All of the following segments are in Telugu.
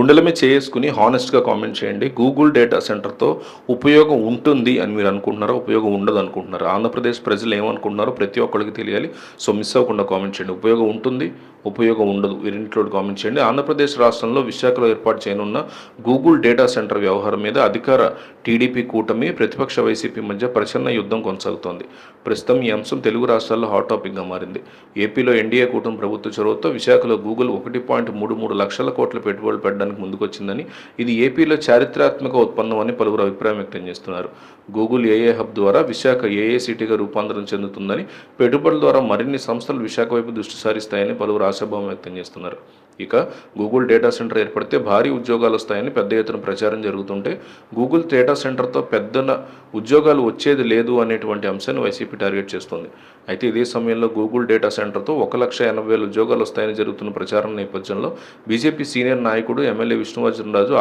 గుండెల మీద చేసుకుని హానెస్ట్గా కామెంట్ చేయండి. గూగుల్ డేటా సెంటర్తో ఉపయోగం ఉంటుంది అని మీరు అనుకుంటున్నారా? ఉపయోగం ఉండదు అనుకుంటున్నారా ఆంధ్రప్రదేశ్ ప్రజలు ఏమనుకుంటున్నారో ప్రతి ఒక్కరికి తెలియాలి. సో మిస్ అవ్వకుండా కామెంట్ చేయండి. ఉపయోగం ఉంటుంది ఉపయోగం ఉండదు. వీరింట్లో కామెంట్ చేయండి. ఆంధ్రప్రదేశ్ రాష్ట్రంలో విశాఖలో ఏర్పాటు చేయనున్న గూగుల్ డేటా సెంటర్ వ్యవహారం మీద అధికార టీడీపీ కూటమి ప్రతిపక్ష వైసీపీ మధ్య ప్రచన్న యుద్ధం కొనసాగుతోంది. ప్రస్తుతం ఈ అంశం తెలుగు రాష్ట్రాల్లో హాట్ టాపిక్గా మారింది. ఏపీలో ఎన్డీఏ కూటమి ప్రభుత్వ చొరవతో విశాఖలో గూగుల్ ఒకటి పాయింట్ మూడు మూడు లక్షల కోట్ల పెట్టుబడులు పెట్టడానికి ముందుకొచ్చిందని ఇది ఏపీలో చారిత్రాత్మక ఉత్పన్నం అని పలువురు అభిప్రాయం వ్యక్తం చేస్తున్నారు. గూగుల్ ఏఏ హబ్ ద్వారా విశాఖ ఏఏ సిటీగా రూపాంతరం చెందుతుందని పెట్టుబడుల ద్వారా మరిన్ని సంస్థలు విశాఖ వైపు దృష్టి సారిస్తాయని పలువురు ఆశాభావం వ్యక్తం చేస్తున్నారు. ఇక గూగుల్ డేటా సెంటర్ ఏర్పడితే భారీ ఉద్యోగాలు వస్తాయని పెద్ద ఎత్తున ప్రచారం జరుగుతుంటే గూగుల్ డేటా సెంటర్తో పెద్దన ఉద్యోగాలు వచ్చేది లేదు అనేటువంటి అంశాన్ని వైసీపీ టార్గెట్ చేస్తుంది. అయితే ఇదే సమయంలో గూగుల్ డేటా సెంటర్తో ఒక లక్ష ఎనభై వేల ఉద్యోగాలు వస్తాయని జరుగుతున్న ప్రచారం నేపథ్యంలో బీజేపీ సీనియర్ నాయకుడు ఎమ్మెల్యే విష్ణువర్జన్ రాజు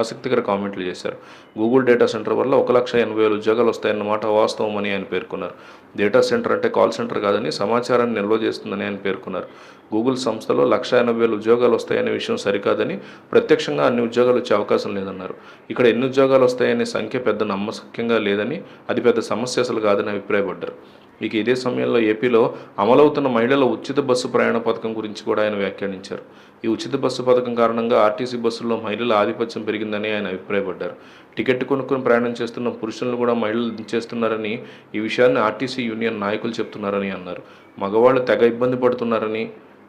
ఆసక్తికర కామెంట్లు చేశారు. గూగుల్ డేటా సెంటర్ వల్ల ఒక లక్ష ఎనభై వేల ఉద్యోగాలు వస్తాయన్నమాట వాస్తవమని అని ఆయన పేర్కొన్నారు. డేటా సెంటర్ అంటే కాల్ సెంటర్ కాదని సమాచారాన్ని నిల్వ చేస్తుందని ఆయన పేర్కొన్నారు. గూగుల్ సంస్థలో లక్ష ఎనభై వేల ఉద్యోగాలు వస్తాయనే విషయం సరికాదని ప్రత్యక్షంగా అన్ని ఉద్యోగాలు వచ్చే అవకాశం లేదన్నారు. ఇక్కడ ఎన్ని ఉద్యోగాలు వస్తాయనే సంఖ్య పెద్ద నమ్మశక్యంగా లేదని అది పెద్ద సమస్య అసలు కాదని అభిప్రాయపడ్డారు. ఇక ఇదే సమయంలో ఏపీలో అమలవుతున్న మహిళల ఉచిత బస్సు ప్రయాణ పథకం గురించి కూడా ఆయన వ్యాఖ్యానించారు. ఈ ఉచిత బస్సు పథకం కారణంగా ఆర్టీసీ బస్సుల్లో మహిళల ఆధిపత్యం పెరిగిందని ఆయన అభిప్రాయపడ్డారు. టికెట్ కొనుక్కొని ప్రయాణం చేస్తున్న పురుషులను కూడా మహిళలు దించేస్తున్నారని ఈ విషయాన్ని ఆర్టీసీ యూనియన్ నాయకులు చెప్తున్నారని అన్నారు. మగవాళ్ళు తెగ ఇబ్బంది పడుతున్నారని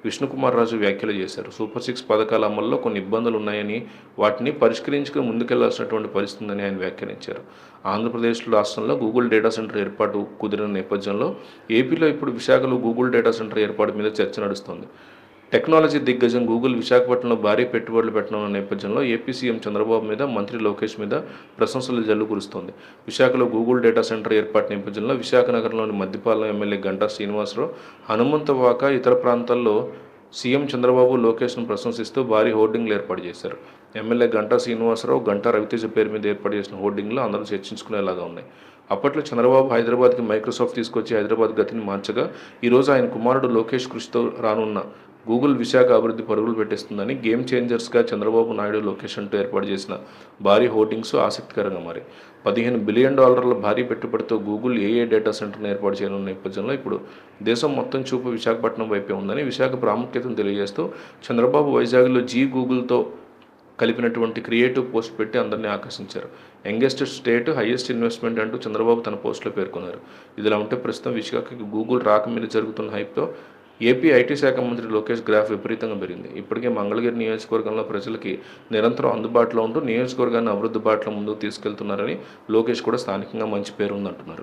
విష్ణుకుమార్ రాజు వ్యాఖ్యలు చేశారు. సూపర్ సిక్స్ పథకాల అమల్లో కొన్ని ఇబ్బందులు ఉన్నాయని వాటిని పరిష్కరించుకుని ముందుకెళ్ళాల్సినటువంటి పరిస్థితి ఉందని ఆయన వ్యాఖ్యానించారు. ఆంధ్రప్రదేశ్ రాష్ట్రంలో గూగుల్ డేటా సెంటర్ ఏర్పాటు కుదిరిన నేపథ్యంలో ఏపీలో ఇప్పుడు విశాఖలో గూగుల్ డేటా సెంటర్ ఏర్పాటు మీద చర్చ నడుస్తోంది. టెక్నాలజీ దిగ్గజం గూగుల్ విశాఖపట్నంలో భారీ పెట్టుబడులు పెట్టడం నేపథ్యంలో ఏపీ సీఎం చంద్రబాబు మీద మంత్రి లోకేష్ మీద ప్రశంసలు జల్లు కురుస్తోంది. విశాఖలో గూగుల్ డేటా సెంటర్ ఏర్పాటు నేపథ్యంలో విశాఖ నగరంలోని మద్దిపాలెం ఎమ్మెల్యే గంటా శ్రీనివాసరావు హనుమంతవాక ఇతర ప్రాంతాల్లో సీఎం చంద్రబాబు లోకేష్ను ప్రశంసిస్తూ భారీ హోర్డింగ్లు ఏర్పాటు చేశారు. ఎమ్మెల్యే గంటా శ్రీనివాసరావు గంటా రవితేజ పేరు మీద ఏర్పాటు చేసిన హోర్డింగ్లు అందరూ చర్చించుకునేలాగా ఉన్నాయి. అప్పట్లో చంద్రబాబు హైదరాబాద్కి మైక్రోసాఫ్ట్ తీసుకొచ్చి హైదరాబాద్ గతిని మార్చగా ఈరోజు ఆయన కుమారుడు లోకేష్ కృషితో రానున్న గూగుల్ విశాఖ అభివృద్ధి పరుగులు పెట్టేస్తుందని గేమ్ చేంజర్స్గా చంద్రబాబు నాయుడు లోకేష్ అంటూ ఏర్పాటు చేసిన భారీ హోర్డింగ్స్ ఆసక్తికరంగా మారి పదిహేను బిలియన్ డాలర్ల భారీ పెట్టుబడితో గూగుల్ ఏఏ డేటా సెంటర్ను ఏర్పాటు చేయనున్న నేపథ్యంలో ఇప్పుడు దేశం మొత్తం చూపు విశాఖపట్నం వైపే ఉందని విశాఖ ప్రాముఖ్యతను తెలియజేస్తూ చంద్రబాబు వైజాగ్లో జీ గూగుల్తో కలిపినటువంటి క్రియేటివ్ పోస్ట్ పెట్టి అందరినీ ఆకర్షించారు. యంగెస్ట్ స్టేట్ హైయెస్ట్ ఇన్వెస్ట్మెంట్ అంటూ చంద్రబాబు తన పోస్టులో పేర్కొన్నారు. ఇదిలా ఉంటే ప్రస్తుతం విశాఖకి గూగుల్ రాక మీద జరుగుతున్న హైప్తో ఏపీ ఐటీ శాఖ మంత్రి లోకేష్ గ్రాఫ్ విపరీతంగా పెరిగింది. ఇప్పటికే మంగళగిరి నియోజకవర్గంలో ప్రజలకి నిరంతరం అందుబాటులో ఉంటూ నియోజకవర్గాన్ని అభివృద్ధి బాటలో ముందుకు తీసుకెళ్తున్నారని లోకేష్ కూడా స్థానికంగా మంచి పేరు ఉందంటున్నారు.